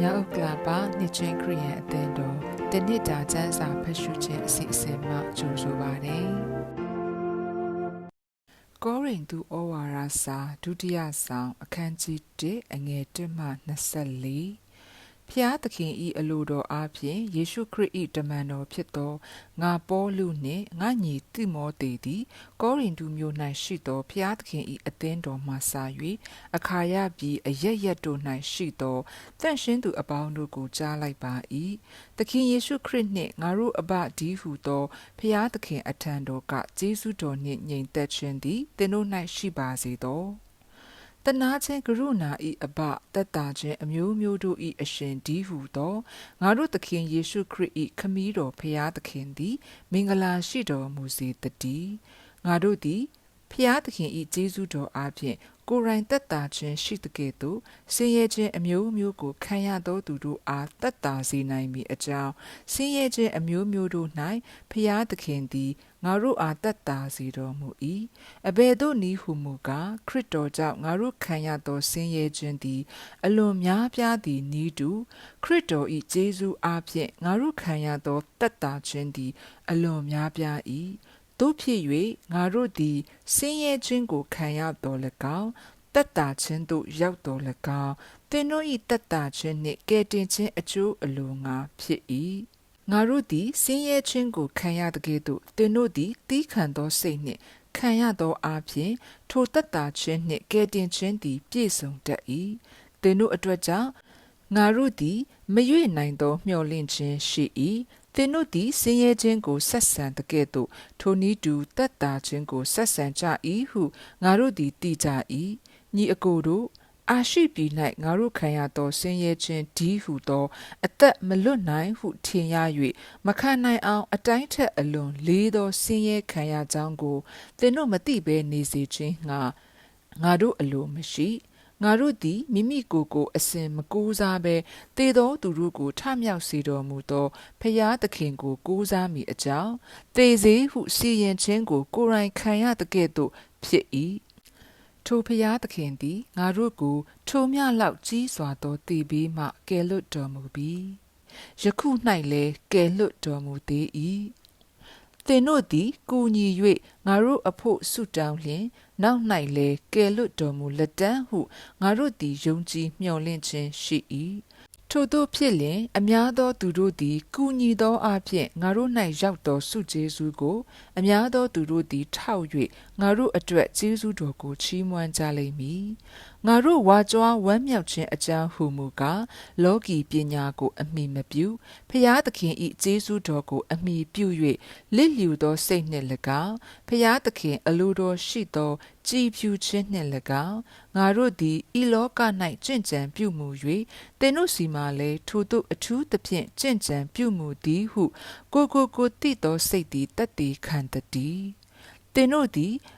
မြောက်ဥက္ကလာပါနှစ်ချင်းခရီးယန်အသင်းတော်တနစ်တာကျမ်းစာဖတ်ရှုခြင်းအစီအစဉ်မှကြိုဆိုပါရစေ။ကောရိန္သုဩဝါဒစာဒုတိယဆောင်အခန်းကြီး1အငယ်1မှ24 ဖျားသခင်ဤအလိုတော်အားဖြင့်ယေရှုခရစ်၏တမန်တော်ဖြစ်သောငါပေါလုနှင့်ငါညီတိမောသေသည် ကောရိန္သုမြို့၌ရှိသောဖျားသခင်၏အသင်းတော်မှစာ၍အခါယပြည်အရရက်တို့၌ရှိသောတန့်ရှင်းသူအပေါင်းတို့ကိုကြားလိုက်ပါ၏သခင်ယေရှုခရစ်နှင့်ငါတို့အဘဒီဟုသောဖျားသခင်အထံတော်ကကျေးဇူးတော်နှင့်ငြိမ်သက်ခြင်းသည်သင်တို့၌ရှိပါစေသော တနာခြင်းကရုဏာဤအပတက်တာခြင်းအမျိုးမျိုးတို့ဤအရှင်ဒီဟုသောငါတို့သခင်ယေရှုခရစ်ဤခမည်းတော်ဖရာသခင်သည် မင်္ဂလာရှိတော်မူစေတည်းငါတို့သည်ဖျားသခင်ဤကျေးဇူးတော်အားဖြင့် ကိုယ်တိုင်သက်တာခြင်းရှိတကဲ့သို့ဆင်းရဲခြင်းအမျိုးမျိုးကိုခံရသောသူတို့အားသက်တာစေနိုင်မည်အကြောင်းဆင်းရဲခြင်းအမျိုးမျိုးတို့၌ဖျားသခင်သည်ငါတို့အားသက်တာစေတော်မူ၏အဘယ်သို့နည်းဟုမူကားခရစ်တော်ကြောင့်ငါတို့ခံရသောဆင်းရဲခြင်းသည် အလွန်များပြားသည်နည်းတူခရစ်တော်၏ကျေးဇူးအားဖြင့်ငါတို့ခံရသောသက်တာခြင်းသည် အလွန်များပြား၏ တို့ဖြစ်၍ငါတို့သည်ဆင်းရဲခြင်းကိုခံရတော်၎င်းတက်တာခြင်းသို့ရောက်တော်၎င်းသင်တို့၏တက်တာခြင်းနှင့်ကယ်တင်ခြင်းအကျိုးအလိုငါဖြစ်၏ငါတို့သည်ဆင်းရဲခြင်းကိုခံရတကယ်သို့သင်တို့သည်တီးခံသောစိတ်နှင့်ခံရသောအပြင်ထိုတက်တာခြင်းနှင့်ကယ်တင်ခြင်းသည်ပြည့်စုံတတ်၏သင်တို့အတွက်ကြောင့်ငါတို့သည်မရွေ့နိုင်သောမျှော်လင့်ခြင်းရှိ၏ သင်တို့သည်ဆင်းရဲခြင်းကိုဆက်ဆံတကဲ့သို့ထိုနည်းတူတက်တာခြင်းကိုဆက်ဆံကြ၏ဟုငါတို့သည်သိကြ၏ညီအကိုတို့အာရှိပြည်၌ငါတို့ခံရသောဆင်းရဲခြင်းဒီဟုသော အသက်မလွတ်နိုင်ဟုထင်ရ၍မခံနိုင်အောင်အတိုင်းထက်အလွန်လေးသောဆင်းရဲခံရကြောင်းကိုသင်တို့မသိဘဲနေစေခြင်းငါငါတို့အလိုမရှိ ငါတို့သည်မိမိကိုယ်ကိုအစဉ်မကူးစားဘဲတေသောသူတို့ကိုထမြောက်စေတော်မူသောဖရာသခင်ကိုကူးစားမိအကြောင်းတေစေဟုစီရင်ခြင်းကိုကိုယ်တိုင်ခံရတဲ့ကဲ့သို့ဖြစ်၏ထိုဖရာသခင်သည်ငါတို့ကိုထိုမြလောက်ကြီးစွာသောတည်ပြီးမှကယ်လွတ်တော်မူပြီးယခု၌လည်းကယ်လွတ်တော်မူသေး၏ သင်တို့သည်ကူညီ၍ငါတို့အဖို့ဆုတောင်းလျင် နောက်၌လည်းကယ်လွတ်တော်မူလက်တန်းဟုငါတို့သည်ယုံကြည်မျှော်လင့်ခြင်းရှိ၏ထို့သောဖြစ်လျင် အများသောသူတို့သည်ကူညီသောအဖြစ်ငါတို့၌ရောက်သောစုကျေးဇူးကို အများသောသူတို့သည်ထောက်၍ငါတို့အတွက်ကျေးဇူးတော်ကိုချီးမွမ်းကြလိမ့်မည် ငါတို့ဝါကြွားဝမ်းမြောက်ခြင်းအကြောင်းဟုမူကားလောကီပညာကို အမိမပြုဖျားသခင်ဤကျေးဇူးတော်ကို အမိပြု၍လစ်လျူသောစိတ်နှင့်၎င်းဖျားသခင်အလိုတော်ရှိသောကြည်ဖြူခြင်းနှင့်၎င်းငါတို့သည်ဤလောက၌ကြင်ကြံပြုမူ၍သင်တို့စီမှလည်းထိုတို့အထူးသဖြင့်ကြင်ကြံပြုမူသည်ဟု ကိုကိုကိုတည်သောစိတ်သည်တတ်တည်ခံတည်းသင်တို့သည်ဖ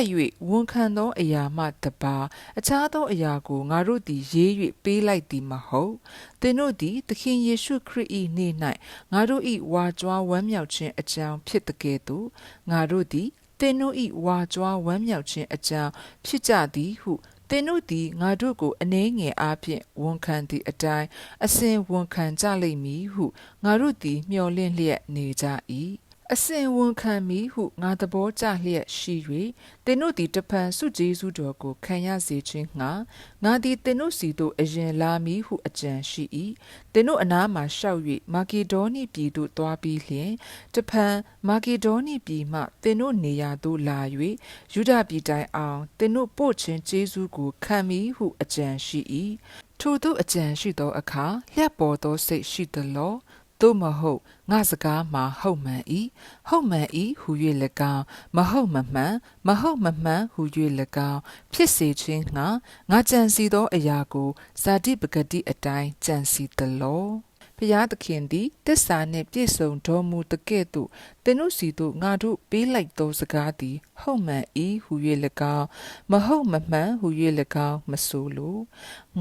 တ်၍ဝန်ခံသောအရာမှတပါအခြားသောအရာကိုငါတို့သည်ရေး၍ပေးလိုက်သည်မဟုတ်သင်တို့သည်သခင်ယေရှုခရစ်၏နေ့၌ငါတို့၏ဝါကြွားဝမ်းမြောက်ခြင်းအကြောင်းဖြစ်တကယ်သို့ငါတို့သည်သင်တို့၏ဝါကြွားဝမ်းမြောက်ခြင်းအကြောင်းဖြစ်ကြသည်ဟုသင်တို့သည်ငါတို့ကိုအနှဲငယ်အားဖြင့်ဝန်ခံသည့်အတိုင်းအစဉ်ဝန်ခံကြလိမ့်မည်ဟုငါတို့သည်မျှော်လင့်လျက်နေကြ၏ အစဉ်ဝန်ခံမိဟုငါသဘောကျလျက်ရှိ၍သင်တို့သည်တပံစုကျေးဇူးတော်ကိုခံရစေခြင်းငှာငါသည်သင်တို့စီသို့အရင်လာမည်ဟုအကြံရှိ၏သင်တို့အနားမှရှောက်၍မာကေဒေါနိပြည်သို့သွားပြီးလျှင်တပံမာကေဒေါနိပြည်မှသင်တို့နေရာသို့လာ၍ယူဒပြည်တိုင်အောင်သင်တို့ပို့ခြင်းကျေးဇူးကိုခံမည်ဟုအကြံရှိ၏ထို့သောအကြံရှိသောအခါလျှက်ပေါ်သောစိတ်ရှိသလော သို့မဟုတ်ငါစကားမှာဟုတ်မှန်၏ဟုတ်မှန်၏ဟူ၍၎င်းမဟုတ်မမှန်မဟုတ်မမှန်ဟူ၍၎င်းဖြစ်စေခြင်းငါငါကြံစီသောအရာကိုဇာတိပဂတိအတိုင်းကြံစီသလောဖျားသခင်သည်တစ္ဆာနှင့်ပြည့်စုံတော်မူတကဲ့သို့သင်တို့စီသို့ငါတို့ပေးလိုက်သောစကားသည်ဟုတ်မှန်၏ဟု၍၎င်းမဟုတ်မမှန်ဟု၍၎င်းမဆိုလို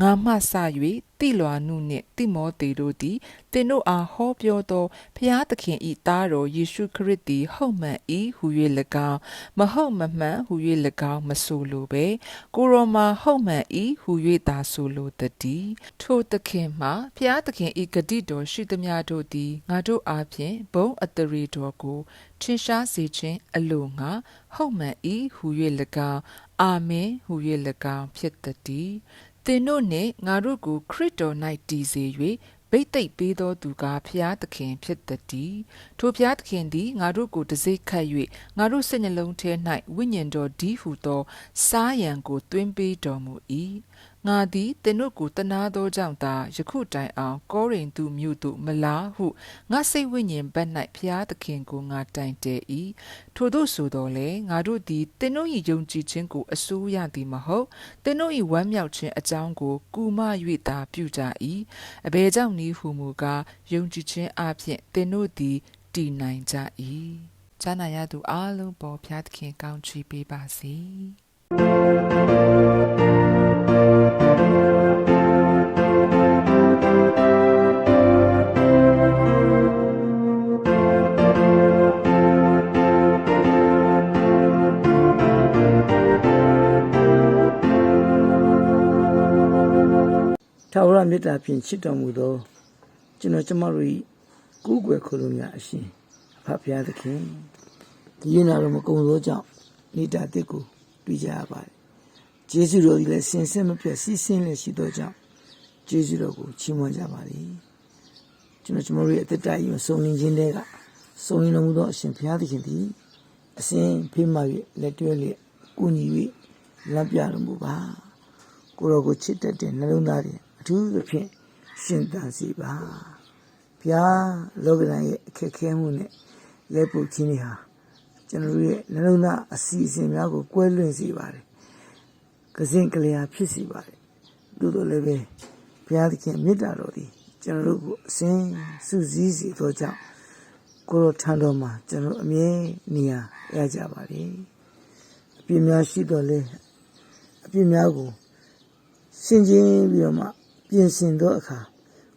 ငါမှစ၍တိလွာနုနှင့်တိမောသေတို့သည်သင်တို့အားဟောပြောသောဖျားသခင်၏သားတော်ယေရှုခရစ်သည်ဟုတ်မှန်၏ဟု၍၎င်းမဟုတ်မမှန်ဟု၍၎င်းမဆိုလိုပဲကိုရောမှာဟုတ်မှန်၏ဟု၍သာဆိုလိုတည်းထိုသခင်မှာဖျားသခင်၏ဂတိတော်ရှိသမျှတို့သည်ငါတို့အားဖြင့်ဘုံအတရေတော်ကိုထင်ရှားစေခြင်းအလိုငါဟုတ်မှန်၏ဟု၍၎င်းအာမင်ဟု၍၎င်းဖြစ်တည်းသင်တို့နှင့်ငါတို့ကိုခရစ်တော်၌တည်စေ၍ဘိတ်သိက်ပေးသောသူကားဖျားသခင်ဖြစ်တည်းထိုဖျားသခင်သည်ငါတို့ကိုတစိ့ခတ်၍ငါတို့စိတ်နှလုံးထဲ၌ဝိညာဉ်တော်ဒီဟုသော စားရန်ကိုတွင်ပေးတော်မူ၏ ငါသည်သင်တို့ကိုတနာသောကြောင့်သာယခုတိုင်အောင်ကောရိန္သုမြို့သို့မလားဟုငါစိတ်ဝိညာဉ်ဘက်၌ဖျားသခင်ကိုငါတိုင်တဲ၏ထို့သောဆိုတော်လေငါတို့သည်သင်တို့၏ယုံကြည်ခြင်းကိုအစိုးရသည်မဟုတ်သင်တို့၏ဝမ်းမြောက်ခြင်းအကြောင်းကိုကူမ၍သာပြုကြ၏အဘယ်ကြောင့်နည်းဟုမူကားယုံကြည်ခြင်းအပြင်သင်တို့သည်တည်နိုင်ကြ၏ဇာနာရသူအလုံးပေါ်ဖျားသခင်ကောင်းချီးပေးပါစေ မေတ္တာဖြင့်ချစ်တော်မူသောကျွန်တော်ကျမတို့၏ကိုးကွယ်ခိုလုံများအရှင်အဖဖရာသခင်ဒီရနာတော်မကုံသောကြောင့်နေတာတစ်ကိုတွေ့ကြရပါတယ်ကျေးဇူးတော်ကြီးလည်းစင်စစ်မပြတ်စီးဆင်းလည်းရှိသောကြောင့်ကျေးဇူးတော်ကိုချီးမွမ်းကြပါလေကျွန်တော်ကျမတို့ရဲ့အသက်တာကြီးကိုစုံလင်ခြင်းတွေကစုံလင်တော်မူသောအရှင်ဘုရားသခင်သည်အစဉ်ဖေးမှ၍လက်တွဲလျက်ကုညီ၍လမ်းပြတော်မူပါကိုယ်တော်ကိုချစ်တတ်တဲ့နှလုံးသားတွေ အထူးသဖြင့်ရှင်သန်စေပါဘုရားလောကဓာတ်ရဲ့အခက်ခဲမှုနဲ့လက်ပုတ်ခြင်းတွေဟာကျွန်တော်တို့ရဲ့နှလုံးသားအစီအစဉ်များကိုကွဲလွင့်စေပါတယ်ကစင်ကလျာဖြစ်စေပါတယ်သို့တော်လည်းပဲဘုရားသခင်မေတ္တာတော်သည်ကျွန်တော်တို့ကိုအစဉ်စုစည်းစေသောကြောင့်ကိုယ်တော်ထံတော်မှာကျွန်တော်တို့အမြဲနေရာရကြပါလေအပြစ်များရှိတော်လဲအပြစ်များကိုစင်ကြင်ပြီးတော့မှ ပြင်ဆင်သောအခါ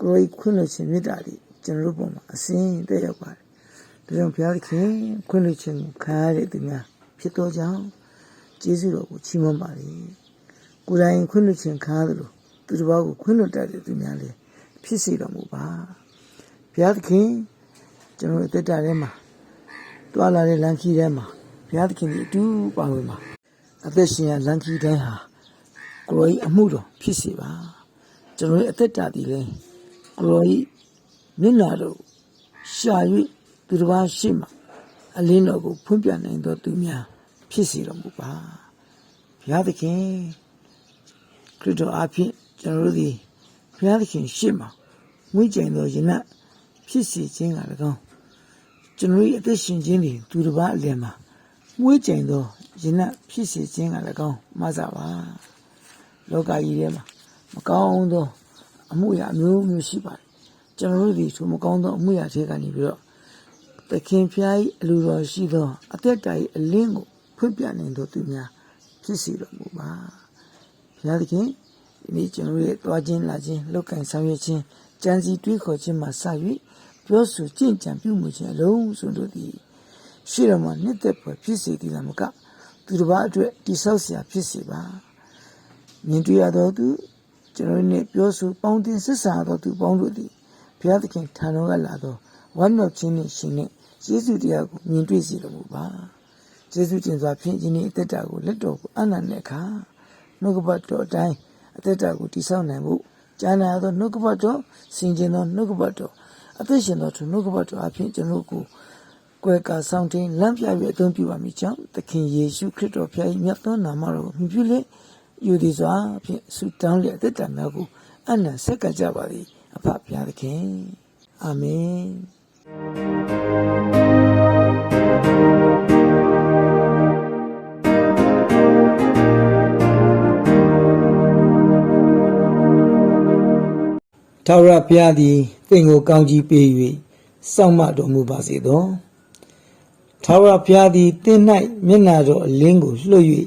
ကိုယ်ခွင့်လွှတ်ခြင်းမေတ္တာတွေကျွန်တော်တို့ပုံမှာအစဉ်တက်ရောက်ပါတယ်။ဒါကြောင့်ဘုရားသခင်ခွင့်လွှတ်ခြင်းကိုခံရတဲ့သူများဖြစ်သောကြောင့်ကျေးဇူးတော်ကိုချီးမွမ်းပါလေ။ကိုယ်တိုင်ခွင့်လွှတ်ခြင်းခံရတယ်လို့သူတစ်ပါးကိုခွင့်လွှတ်တတ်တဲ့သူများလည်းဖြစ်စေတော်မူပါ။ဘုရားသခင်ကျွန်တော်တို့အသက်တာထဲမှာတွာလာတဲ့လမ်းခီးထဲမှာဘုရားသခင်ဒီအတူပါဝင်ပါအသက်ရှင်ရလမ်းခီးတိုင်းဟာကိုရောဤအမှုတော်ဖြစ်စေပါ ကျွန်တော်ရဲ့အသက်တာဒီလဲကိုရောဤမျက်နာတော်ရှာ၍သူတစ်ပါးရှိမှအလင်းတော်ကိုဖွင့်ပြနိုင်သောသူများဖြစ်စေတော်မူပါဘုရားသခင်ခရစ်တော်အားဖြင့်ကျွန်တော်တို့သည်ဘုရားသခင်ရှိမှဝိကြိမ်သောယနဖြစ်စေခြင်းက၎င်းကျွန်တော်၏အသက်ရှင်ခြင်းသည်သူတစ်ပါးအလယ်မှာမွေးကြိမ်သောယနဖြစ်စေခြင်းက၎င်းမှားစားပါလောကကြီးထဲမှာ မကောင်းသောအမှုရာအမျိုးမျိုးရှိပါတယ်ကျွန်တော်တို့ဒီထိုမကောင်းသောအမှုရာတွေကနေပြီးတော့သခင်ဖျား၏အလိုတော်ရှိသောအသက်တာ၏အလင်းကိုဖွင့်ပြနိုင်သောသူများဖြစ်စီတော်မူပါဘုရားသခင်ဒီနေ့ကျွန်တော်တို့ရဲ့တွားခြင်းလာခြင်းလောက်ကင်ဆောင်ရွက်ခြင်းကြံစီတွေးခေါ်ခြင်းမှာစ၍ပြောဆိုကြင်ကြံပြုမှုခြင်းအလုံးစုံတို့သည်ရှိတော်မှာနှစ်သက်ဖွယ်ဖြစ်စေသည်လားမကသူတစ်ပါးအတွက်တိဆောက်เสียဖြစ်စေပါ မြင်တွေ့ရသောသူ ကျွန်တော်တို့နဲ့ပြောဆိုပေါင်းတင်ဆက်ဆံရသောသူပေါင်းတို့သည်ဘုရားသခင်ထံတော်ကလာသောဝမ်းမြောက်ခြင်းနှင့်ရှင်နဲ့ယေရှုတရားကိုမြင်တွေ့စေတော်မူပါယေရှုတင်စွာဖြင့်ဒီနေ့အသက်တာကိုလက်တော်ကိုအနန္တတဲ့အခါနှုတ်ကပတ်တော်အတိုင်းအသက်တာကိုတည်ဆောက်နိုင်ဖို့ကျမ်းနာသောနှုတ်ကပတ်တော်စင်ကြင်သောနှုတ်ကပတ်တော်အသက်ရှင်သောနှုတ်ကပတ်တော်အဖြစ်ကျွန်တော်ကိုကွယ်ကာဆောင်တင်လမ်းပြ၍အသုံးပြုပါမည်ကြောင့်သခင်ယေရှုခရစ်တော်ဖျား၏မြတ်သောနာမတော်ကိုမြှုပ်ပြုလေ ယူသည်စွာဖြင့်ဆုတောင်းလျက်အသက်တာများကိုအနံ့ဆက်ကပ်ကြပါသည်အဖဖျားသခင်အာမင်ထာဝရဘုရားသည်သင်ကိုကောင်းကြီးပေး၍စောင့်မတော်မူပါစေသောထာဝရဘုရားသည်တင်း၌မျက်နာတော်အလင်းကိုလွှတ်၍